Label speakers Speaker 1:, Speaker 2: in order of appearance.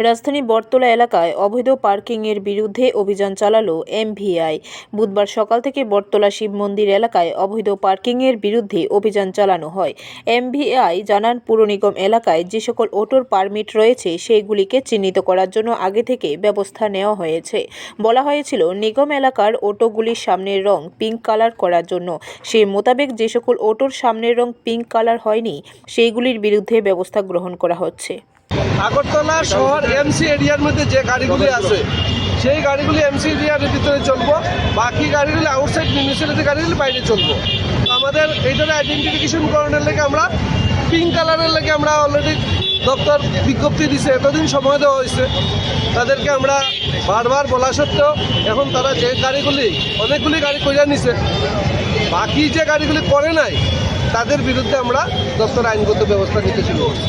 Speaker 1: রাজধানী বটতলা এলাকায় অবৈধ পার্কিংয়ের বিরুদ্ধে অভিযান চালালো এমভিআই বুধবার সকাল থেকে বটতলা শিব মন্দির এলাকায় অবৈধ পার্কিংয়ের বিরুদ্ধে অভিযান চালানো হয়। এমভিআই জানান, পুর নিগম এলাকায় যে সকল অটোর পারমিট রয়েছে, সেইগুলিকে চিহ্নিত করার জন্য আগে থেকে ব্যবস্থা নেওয়া হয়েছে। বলা হয়েছিল, নিগম এলাকার অটোগুলির সামনের রং পিঙ্ক কালার করার জন্য। সেই মোতাবেক যে সকল অটোর সামনের রং পিঙ্ক কালার হয়নি, সেইগুলির বিরুদ্ধে ব্যবস্থা গ্রহণ করা হচ্ছে।
Speaker 2: আগরতলা শহর এমসি এরিয়ার মধ্যে যে গাড়িগুলি আছে, সেই গাড়িগুলি এমসি এরিয়ার ভিতরে চলবো, বাকি গাড়িগুলি আউটসাইড মিউনিসিপ্যালিটি গাড়িগুলি বাইরে চলবো। আমাদের এইটার আইডেন্টিফিকেশন করানোর লেগে আমরা পিঙ্ক কালারের লেগে আমরা অলরেডি দপ্তর বিজ্ঞপ্তি দিছে, এতদিন সময় দেওয়া হয়েছে। তাদেরকে আমরা বারবার বলা সত্ত্বেও এখন তারা যে গাড়িগুলি, অনেকগুলি গাড়ি কইরা নিছে, বাকি যে গাড়িগুলি করে নাই, তাদের বিরুদ্ধে আমরা দপ্তর আইনগত ব্যবস্থা নিতে শুরু করছি।